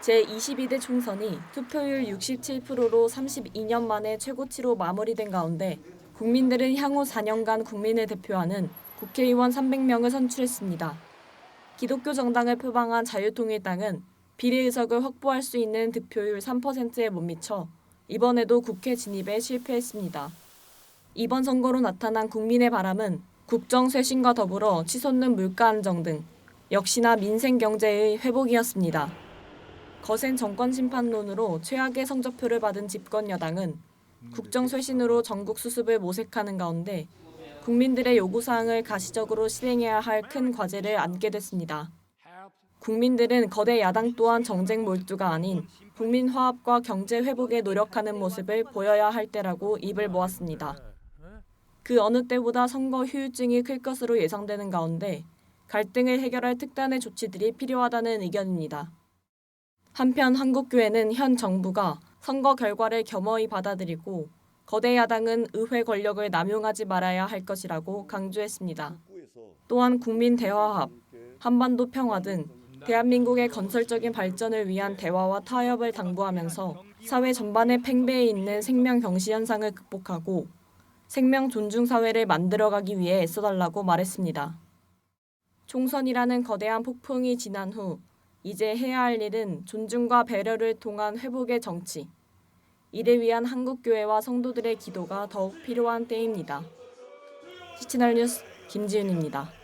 제22대 총선이 투표율 67%로 32년 만에 최고치로 마무리된 가운데 국민들은 향후 4년간 국민을 대표하는 국회의원 300명을 선출했습니다. 기독교 정당을 표방한 자유통일당은 비례 의석을 확보할 수 있는 득표율 3%에 못 미쳐 이번에도 국회 진입에 실패했습니다. 이번 선거로 나타난 국민의 바람은 국정 쇄신과 더불어 치솟는 물가 안정 등 역시나 민생 경제의 회복이었습니다. 거센 정권 심판론으로 최악의 성적표를 받은 집권 여당은 국정 쇄신으로 전국 수습을 모색하는 가운데 국민들의 요구 사항을 가시적으로 실행해야 할 큰 과제를 안게 됐습니다. 국민들은 거대 야당 또한 정쟁 몰두가 아닌 국민 화합과 경제 회복에 노력하는 모습을 보여야 할 때라고 입을 모았습니다. 그 어느 때보다 선거 후유증이 클 것으로 예상되는 가운데 갈등을 해결할 특단의 조치들이 필요하다는 의견입니다. 한편 한국교회는 현 정부가 선거 결과를 겸허히 받아들이고 거대 야당은 의회 권력을 남용하지 말아야 할 것이라고 강조했습니다. 또한 국민 대화합, 한반도 평화 등 대한민국의 건설적인 발전을 위한 대화와 타협을 당부하면서 사회 전반의 팽배해 있는 생명 경시 현상을 극복하고 생명 존중 사회를 만들어가기 위해 애써달라고 말했습니다. 총선이라는 거대한 폭풍이 지난 후 이제 해야 할 일은 존중과 배려를 통한 회복의 정치. 이를 위한 한국교회와 성도들의 기도가 더욱 필요한 때입니다. 시치널 뉴스 김지윤입니다.